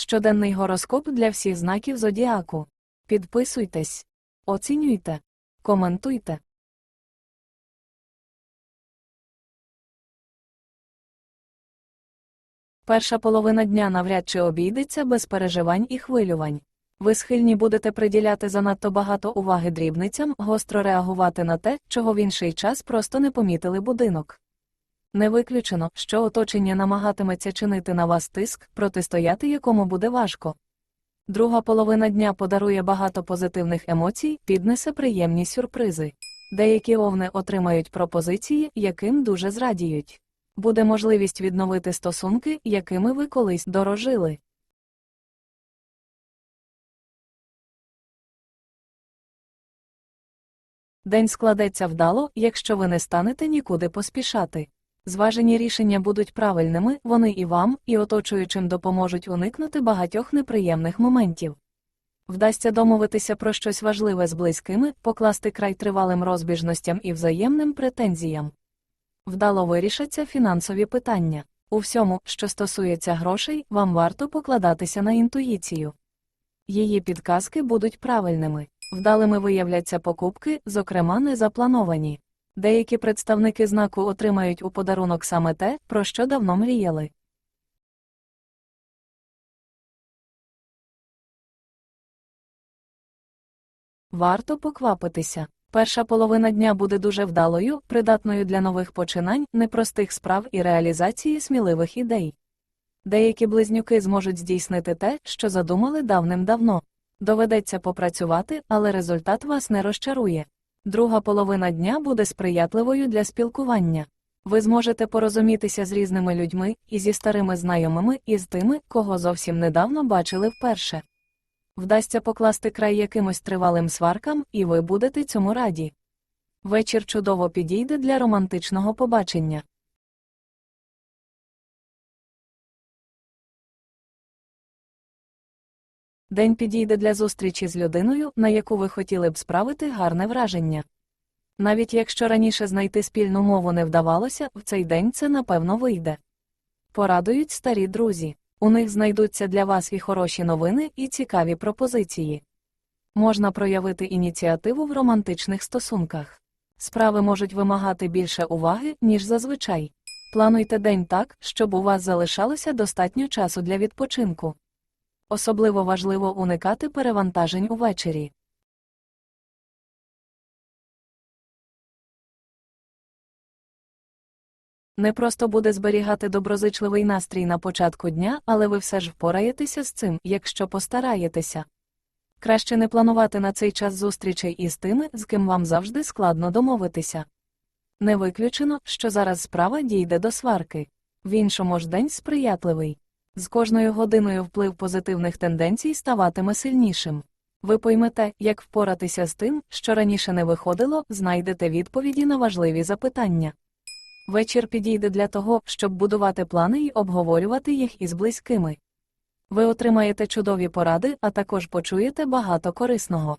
Щоденний гороскоп для всіх знаків зодіаку. Підписуйтесь, оцінюйте, коментуйте. Перша половина дня навряд чи обійдеться без переживань і хвилювань. Ви схильні будете приділяти занадто багато уваги дрібницям, гостро реагувати на те, чого в інший час просто не помітили будинок. Не виключено, що оточення намагатиметься чинити на вас тиск, протистояти якому буде важко. Друга половина дня подарує багато позитивних емоцій, піднесе приємні сюрпризи. Деякі овни отримають пропозиції, яким дуже зрадіють. Буде можливість відновити стосунки, якими ви колись дорожили. День складеться вдало, якщо ви не станете нікуди поспішати. Зважені рішення будуть правильними, вони і вам, і оточуючим допоможуть уникнути багатьох неприємних моментів. Вдасться домовитися про щось важливе з близькими, покласти край тривалим розбіжностям і взаємним претензіям. Вдало вирішаться фінансові питання. У всьому, що стосується грошей, вам варто покладатися на інтуїцію. Її підказки будуть правильними. Вдалими виявляться покупки, зокрема незаплановані. Деякі представники знаку отримають у подарунок саме те, про що давно мріяли. Варто поквапитися. Перша половина дня буде дуже вдалою, придатною для нових починань, непростих справ і реалізації сміливих ідей. Деякі близнюки зможуть здійснити те, що задумали давним-давно. Доведеться попрацювати, але результат вас не розчарує. Друга половина дня буде сприятливою для спілкування. Ви зможете порозумітися з різними людьми, і зі старими знайомими, і з тими, кого зовсім недавно бачили вперше. Вдасться покласти край якимось тривалим сваркам, і ви будете цьому раді. Вечір чудово підійде для романтичного побачення. День підійде для зустрічі з людиною, на яку ви хотіли б справити гарне враження. Навіть якщо раніше знайти спільну мову не вдавалося, в цей день це напевно вийде. Порадують старі друзі. У них знайдуться для вас і хороші новини, і цікаві пропозиції. Можна проявити ініціативу в романтичних стосунках. Справи можуть вимагати більше уваги, ніж зазвичай. Плануйте день так, щоб у вас залишалося достатньо часу для відпочинку. Особливо важливо уникати перевантажень увечері. Не просто буде зберігати доброзичливий настрій на початку дня, але ви все ж впораєтеся з цим, якщо постараєтеся. Краще не планувати на цей час зустрічей із тими, з ким вам завжди складно домовитися. Не виключено, що зараз справа дійде до сварки. В іншому ж день сприятливий. З кожною годиною вплив позитивних тенденцій ставатиме сильнішим. Ви поймете, як впоратися з тим, що раніше не виходило, знайдете відповіді на важливі запитання. Вечір підійде для того, щоб будувати плани і обговорювати їх із близькими. Ви отримаєте чудові поради, а також почуєте багато корисного.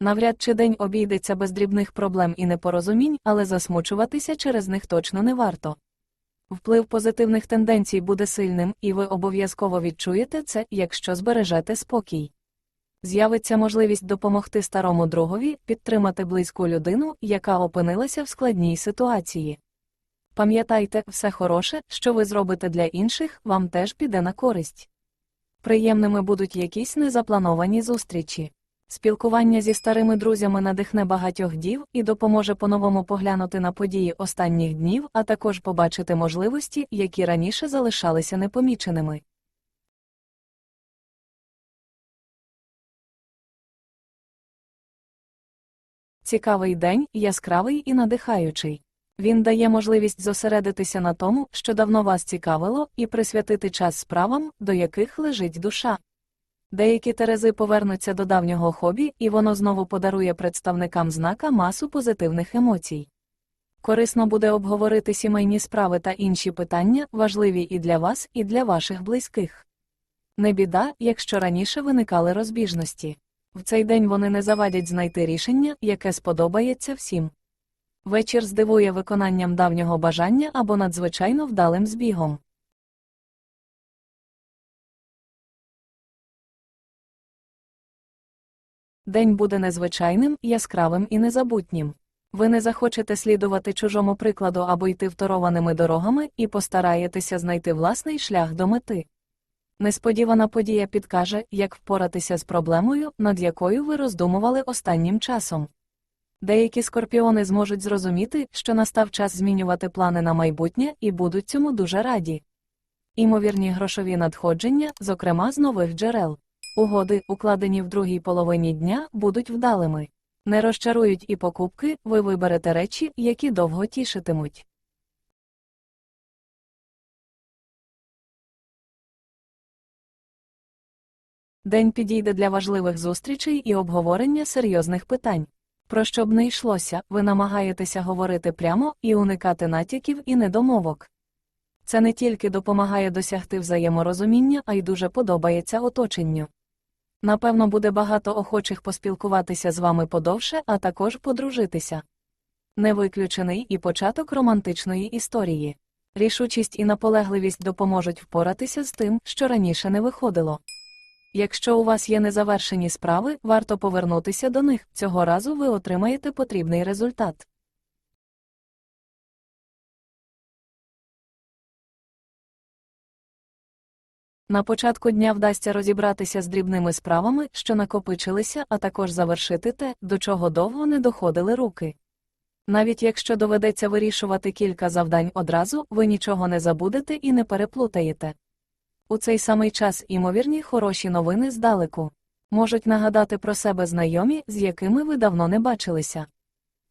Навряд чи день обійдеться без дрібних проблем і непорозумінь, але засмучуватися через них точно не варто. Вплив позитивних тенденцій буде сильним, і ви обов'язково відчуєте це, якщо збережете спокій. З'явиться можливість допомогти старому другові підтримати близьку людину, яка опинилася в складній ситуації. Пам'ятайте, все хороше, що ви зробите для інших, вам теж піде на користь. Приємними будуть якісь незаплановані зустрічі. Спілкування зі старими друзями надихне багатьох дів і допоможе по-новому поглянути на події останніх днів, а також побачити можливості, які раніше залишалися непоміченими. Цікавий день, яскравий і надихаючий. Він дає можливість зосередитися на тому, що давно вас цікавило, і присвятити час справам, до яких лежить душа. Деякі терези повернуться до давнього хобі, і воно знову подарує представникам знака масу позитивних емоцій. Корисно буде обговорити сімейні справи та інші питання, важливі і для вас, і для ваших близьких. Не біда, якщо раніше виникали розбіжності. В цей день вони не завадять знайти рішення, яке сподобається всім. Вечір здивує виконанням давнього бажання або надзвичайно вдалим збігом. День буде незвичайним, яскравим і незабутнім. Ви не захочете слідувати чужому прикладу або йти второваними дорогами і постараєтеся знайти власний шлях до мети. Несподівана подія підкаже, як впоратися з проблемою, над якою ви роздумували останнім часом. Деякі скорпіони зможуть зрозуміти, що настав час змінювати плани на майбутнє і будуть цьому дуже раді. Імовірні грошові надходження, зокрема з нових джерел. Угоди, укладені в другій половині дня, будуть вдалими. Не розчарують і покупки, ви виберете речі, які довго тішитимуть. День підійде для важливих зустрічей і обговорення серйозних питань. Про що б не йшлося, ви намагаєтеся говорити прямо і уникати натяків і недомовок. Це не тільки допомагає досягти взаєморозуміння, а й дуже подобається оточенню. Напевно, буде багато охочих поспілкуватися з вами подовше, а також подружитися. Не виключений і початок романтичної історії. Рішучість і наполегливість допоможуть впоратися з тим, що раніше не виходило. Якщо у вас є незавершені справи, варто повернутися до них, цього разу ви отримаєте потрібний результат. На початку дня вдасться розібратися з дрібними справами, що накопичилися, а також завершити те, до чого довго не доходили руки. Навіть якщо доведеться вирішувати кілька завдань одразу, ви нічого не забудете і не переплутаєте. У цей самий час імовірні хороші новини здалеку можуть нагадати про себе знайомі, з якими ви давно не бачилися.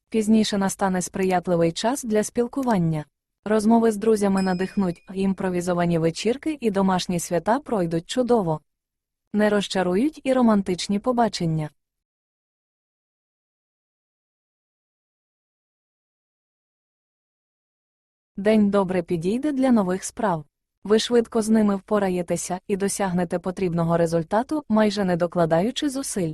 Пізніше настане сприятливий час для спілкування. Розмови з друзями надихнуть, імпровізовані вечірки і домашні свята пройдуть чудово. Не розчарують і романтичні побачення. День добре підійде для нових справ. Ви швидко з ними впораєтеся і досягнете потрібного результату, майже не докладаючи зусиль.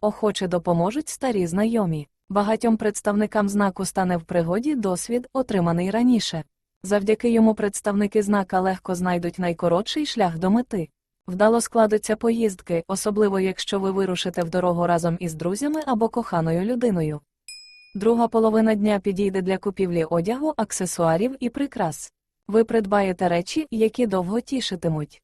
Охоче допоможуть старі знайомі. Багатьом представникам знаку стане в пригоді досвід, отриманий раніше. Завдяки йому представники знака легко знайдуть найкоротший шлях до мети. Вдало складуться поїздки, особливо якщо ви вирушите в дорогу разом із друзями або коханою людиною. Друга половина дня підійде для купівлі одягу, аксесуарів і прикрас. Ви придбаєте речі, які довго тішитимуть.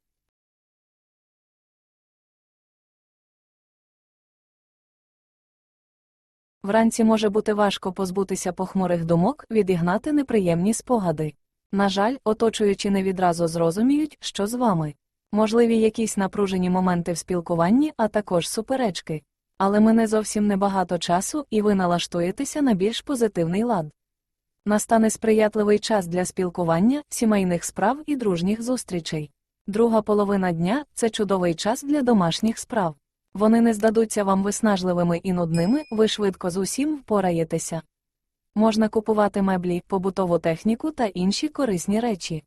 Вранці може бути важко позбутися похмурих думок, відігнати неприємні спогади. На жаль, оточуючі не відразу зрозуміють, що з вами. Можливі якісь напружені моменти в спілкуванні, а також суперечки. Але мине зовсім небагато часу, і ви налаштуєтеся на більш позитивний лад. Настане сприятливий час для спілкування, сімейних справ і дружніх зустрічей. Друга половина дня це чудовий час для домашніх справ. Вони не здадуться вам виснажливими і нудними, ви швидко з усім впораєтеся. Можна купувати меблі, побутову техніку та інші корисні речі.